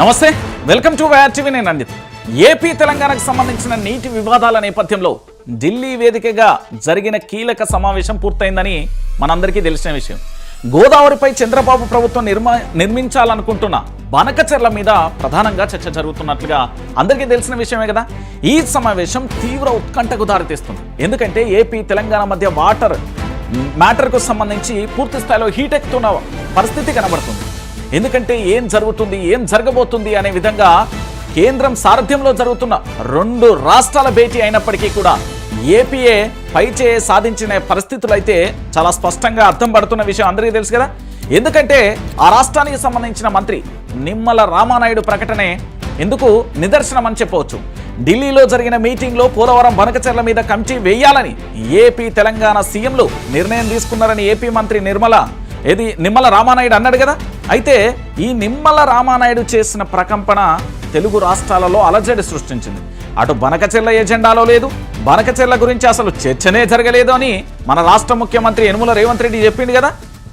నమస్తే welcome to YR TV నేను అందిత్ AP తెలంగాణకు సంబంధించిన నీటి వివాదాల నేపథ్యంలో ఢిల్లీ వేదికగా జరిగిన కీలక సమావేశం పూర్తయిందని మనందరికీ తెలిసిన విషయం. గోదావరిపై చంద్రబాబు ప్రభుత్వం నిర్మా నిర్మించాలనుకుంటున్న బనకచెర్ల మీద ప్రధానంగా చర్చ జరుగుతున్నట్లుగా అందరికీ తెలిసిన విషయమే కదా? ఈ సమావేశం తీవ్ర ఉత్కంఠకు దారితీస్తుంది. ఎందుకంటే ఏపీ తెలంగాణ మధ్య వాటర్ మ్యాటర్కు సంబంధించి పూర్తి స్థాయిలో హీట్ ఎక్కుతున్న పరిస్థితి కనబడుతుంది. ఎందుకంటే ఏం జరుగుతుంది ఏం జరగబోతుంది అనే విధంగా కేంద్రం సారథ్యంలో జరుగుతున్న రెండు రాష్ట్రాల భేటీ అయినప్పటికీ కూడా ఏపీఏ పైచే సాధించిన పరిస్థితులు అయితే చాలా స్పష్టంగా అర్థం పడుతున్న విషయం అందరికీ తెలుసు కదా. ఎందుకంటే ఆ రాష్ట్రానికి సంబంధించిన మంత్రి నిమ్మల రామానాయుడు ప్రకటనే ఎందుకు నిదర్శనం అని చెప్పవచ్చు. ఢిల్లీలో జరిగిన మీటింగ్లో పోలవరం బనకచెర్ల మీద కమిటీ వేయాలని ఏపీ తెలంగాణ సీఎంలు నిర్ణయం తీసుకున్నారని ఏపీ మంత్రి నిర్మల ఏది? నిమ్మల రామానాయుడు అన్నాడు కదా. అయితే ఈ నిమ్మల రామానాయుడు చేసిన ప్రకంపన తెలుగు రాష్ట్రాలలో అలజడి సృష్టించింది. అటు బనకచెర్ల ఎజెండాలో లేదు బనకచెర్ల గురించి అసలు చర్చనే జరగలేదు అని మన రాష్ట్ర ముఖ్యమంత్రి యనుమల రేవంత్ రెడ్డి చెప్పిండు కదా.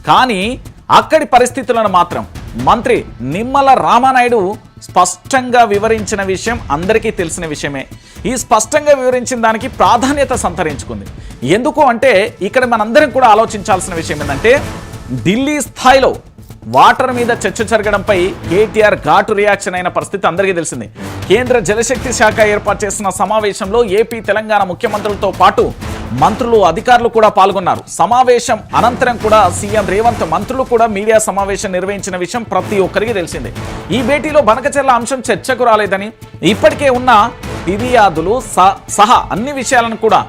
కానీ అక్కడి పరిస్థితులను మాత్రం మంత్రి నిమ్మల రామానాయుడు స్పష్టంగా వివరించిన విషయం అందరికీ తెలిసిన విషయమే. ఈ స్పష్టంగా వివరించిన దానికి ప్రాధాన్యత సంతరించుకుంది. ఎందుకు అంటే ఇక్కడ మనందరం కూడా ఆలోచించాల్సిన విషయం ఏంటంటే ఢిల్లీ స్థాయిలో వాటర్ మీద చర్చ జరగడంపై కేటీఆర్ ఘాటు రియాక్షన్ అయిన పరిస్థితి అందరికీ తెలిసింది. కేంద్ర జలశక్తి శాఖ ఏర్పాటు చేసిన సమావేశంలో ఏపీ తెలంగాణ ముఖ్యమంత్రులతో పాటు మంత్రులు అధికారులు కూడా పాల్గొన్నారు. సమావేశం అనంతరం కూడా సీఎం రేవంత్ మంత్రులు కూడా మీడియా సమావేశం నిర్వహించిన విషయం ప్రతి ఒక్కరికి తెలిసిందే. ఈ భేటీలో బనకచెర్ల అంశం చర్చకు రాలేదని ఇప్పటికే ఉన్న ఫిర్యాదులు స- సహా అన్ని విషయాలను కూడా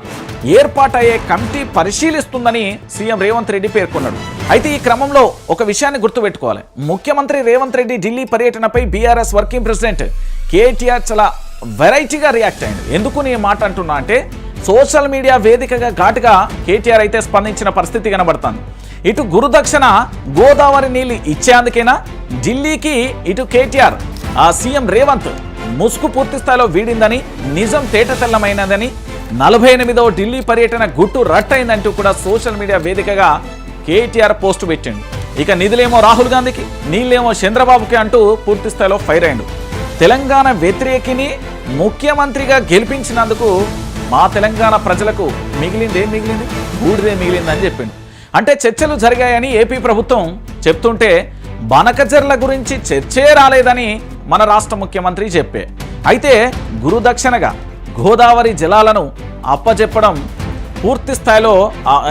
ఏర్పాటయ్యే కమిటీ పరిశీలిస్తుందని సీఎం రేవంత్ రెడ్డి పేర్కొన్నాడు. అయితే ఈ క్రమంలో ఒక విషయాన్ని గుర్తుపెట్టుకోవాలి. ముఖ్యమంత్రి రేవంత్ రెడ్డి ఢిల్లీ పర్యటనపై బీఆర్ఎస్ వర్కింగ్ ప్రెసిడెంట్ కేటీఆర్ చాలా వెరైటీగా రియాక్ట్ అయింది ఎందుకు నేను మాట అంటున్నా అంటే సోషల్ మీడియా వేదికగా ఘాటుగా కేటీఆర్ అయితే స్పందించిన పరిస్థితి కనబడుతుంది. ఇటు గురుదక్షిణ గోదావరి నీళ్ళు ఇచ్చేందుకేనా ఢిల్లీకి ఇటు కేటీఆర్ ఆ సీఎం రేవంత్ ముసుగు పూర్తి స్థాయిలో వీడిందని నిజం తేటతెల్లమైనదని నలభై ఎనిమిదవ ఢిల్లీ పర్యటన గుట్టు రట్టయిందంటూ కూడా సోషల్ మీడియా వేదికగా కేటీఆర్ పోస్టు పెట్టిండు. ఇక నిధులేమో రాహుల్ గాంధీకి నీళ్ళేమో చంద్రబాబుకి అంటూ పూర్తి స్థాయిలో ఫైర్ అయిండు. తెలంగాణ వ్యతిరేకిని ముఖ్యమంత్రిగా గెలిపించినందుకు మా తెలంగాణ ప్రజలకు మిగిలింది ఏం మిగిలింది? బూడిదే మిగిలిందని చెప్పిండు. అంటే చర్చలు జరిగాయని ఏపీ ప్రభుత్వం చెప్తుంటే బనకచర్ల గురించి చర్చే రాలేదని మన రాష్ట్ర ముఖ్యమంత్రి చెప్పే. అయితే గురుదక్షిణగా గోదావరి జలాలను అప్పజెప్పడం పూర్తి స్థాయిలో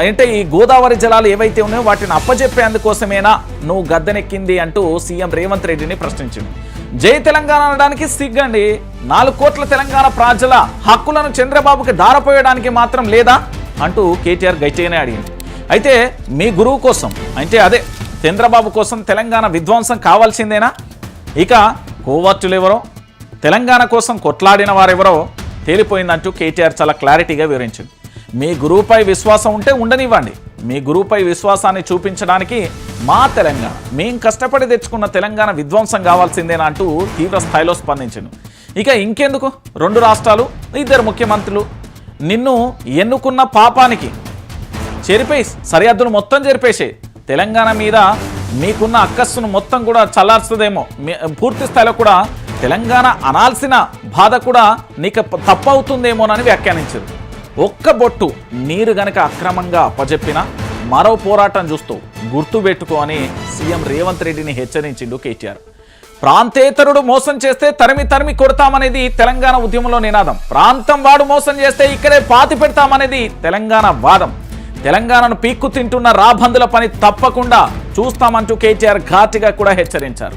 అంటే ఈ గోదావరి జలాలు ఏవైతే ఉన్నాయో వాటిని అప్పజెప్పేందుకోసమేనా నువ్వు గద్దెనెక్కింది అంటూ సీఎం రేవంత్ రెడ్డిని ప్రశ్నించింది. జై తెలంగాణ అనడానికి సిగ్గండి. నాలుగు కోట్ల తెలంగాణ ప్రజల హక్కులను చంద్రబాబుకి దారపోయడానికి మాత్రం లేదా అంటూ కేటీఆర్ గట్టిగానే అడిగింది. అయితే మీ గురువు కోసం అంటే అదే చంద్రబాబు కోసం తెలంగాణ విధ్వంసం కావాల్సిందేనా? ఇక కోవర్టులు ఎవరో తెలంగాణ కోసం కొట్లాడిన వారెవరో తేలిపోయిందంటూ కేటీఆర్ చాలా క్లారిటీగా వివరించింది. మీ గురువుపై విశ్వాసం ఉంటే ఉండనివ్వండి. మీ గురువుపై విశ్వాసాన్ని చూపించడానికి మా తెలంగాణ మేం కష్టపడి తెచ్చుకున్న తెలంగాణ విధ్వంసం కావాల్సిందేనా అంటూ తీవ్ర స్థాయిలో స్పందించింది. ఇక ఇంకెందుకు? రెండు రాష్ట్రాలు ఇద్దరు ముఖ్యమంత్రులు. నిన్ను ఎన్నుకున్న పాపానికి చెరిపేసి సరిహద్దును మొత్తం చెరిపేసే తెలంగాణ మీద మీకున్న అక్కస్సును మొత్తం కూడా చల్లార్చదేమో. పూర్తి స్థాయిలో కూడా తెలంగాణ అనాల్సిన బాధ కూడా నీకు తప్పవుతుందేమోనని వ్యాఖ్యానించారు ఒక్క బొట్టు నీరు గనక అక్రమంగా అప్పజెప్పినా మరో పోరాటం చూస్తూ గుర్తుపెట్టుకో అని సీఎం రేవంత్ రెడ్డిని హెచ్చరించిండు కేటీఆర్. ప్రాంతేతరుడు మోసం చేస్తే తరిమి తరిమి కొడతామనేది తెలంగాణ ఉద్యమంలో నినాదం. ప్రాంతం వాడు మోసం చేస్తే ఇక్కడే పాతి పెడతామనేది తెలంగాణ వాదం. తెలంగాణను పీక్కు తింటున్న రాబందుల పని తప్పకుండా చూస్తామంటూ కేటీఆర్ ఘాటిగా కూడా హెచ్చరించారు.